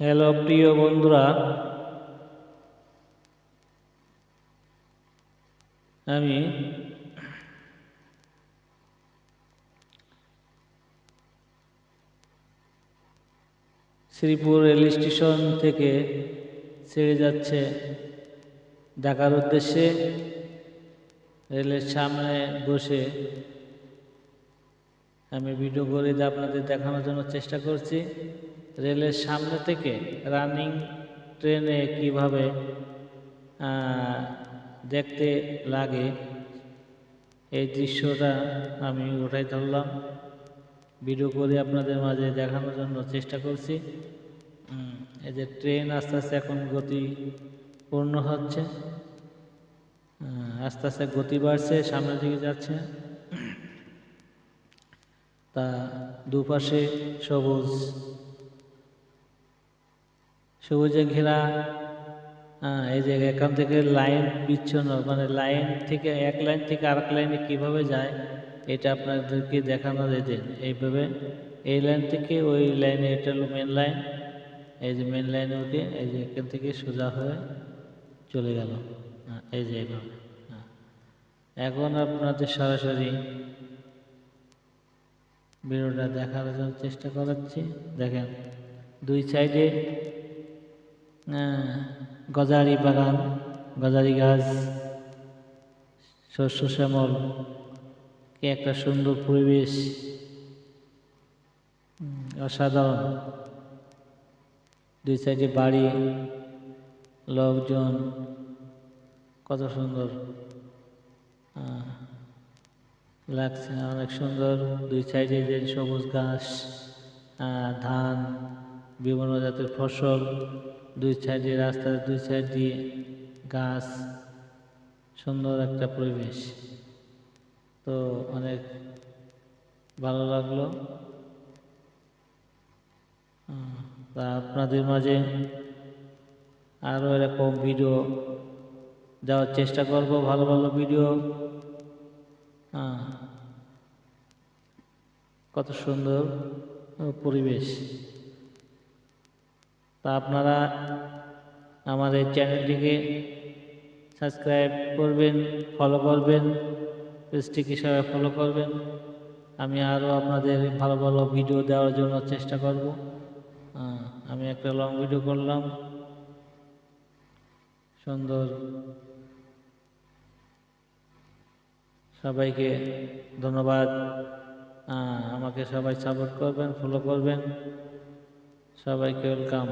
Hello, প্রিয় বন্ধুরা। আমি শ্রীপুর রেল স্টেশন থেকে ছেড়ে যাচ্ছে ঢাকার উদ্দেশ্যে। রেলের সামনে বসে আমি ভিডিও করে আপনাদের দেখানোর জন্য চেষ্টা করছি। রেলের সামনে থেকে রানিং ট্রেনে কীভাবে দেখতে লাগে, এই দৃশ্যটা আমি ওঠাই ধরলাম। ভিডিও করে আপনাদের মাঝে দেখানোর জন্য চেষ্টা করছি। এই যে ট্রেন আস্তে আস্তে এখন গতি পূর্ণ হচ্ছে। আস্তে আস্তে গতি বাড়ছে, সামনের দিকে যাচ্ছে। তা দুপাশে সবুজ সবুজে ঘেরা এই যে এখান থেকে লাইন বিচ্ছন্ন মানে লাইন থেকে এক লাইন থেকে আরেক লাইনে কীভাবে যায়, এটা আপনাদেরকে দেখানো যেতে এইভাবে। এই লাইন থেকে ওই লাইনে এটা হলো মেন লাইন এই যে মেন লাইনে উঠে এই যে এখান থেকে সোজা হয়ে চলে গেল। এই যে এইভাবে। এখন আপনাদের সরাসরি ভিডিওটা দেখার জন্য চেষ্টা করাচ্ছি। দেখেন, দুই সাইডে গজারি বাগান, গজারি গাছ, শস্য শ্যামল, কি একটা সুন্দর পরিবেশ অসাধারণ। দুই সাইডে বাড়ি, লোকজন, কত সুন্দর। লাগছে অনেক সুন্দর। দুই সাইডে যে সবুজ ঘাস ধান বিভিন্ন জাতের ফসল, দুই সাইডে রাস্তার দুই সাইড দিয়ে গাছ, সুন্দর একটা পরিবেশ। তো অনেক ভালো লাগল। তা আপনাদের মাঝে আরও এরকম ভিডিও দেওয়ার চেষ্টা করব, ভালো ভালো ভিডিও। কত সুন্দর পরিবেশ। তা আপনারা আমাদের চ্যানেলটিকে সাবস্ক্রাইব করবেন ফলো করবেন, পেজটিকে সবাই ফলো করবেন। আমি আরও আপনাদের ভালো ভালো ভিডিও দেওয়ার জন্য চেষ্টা করব। আমি একটা লং ভিডিও করলাম। সুন্দর। সবাইকে ধন্যবাদ। আমাকে সবাই সাপোর্ট করবেন ফলো করবেন। সবাইকে ওয়েলকাম।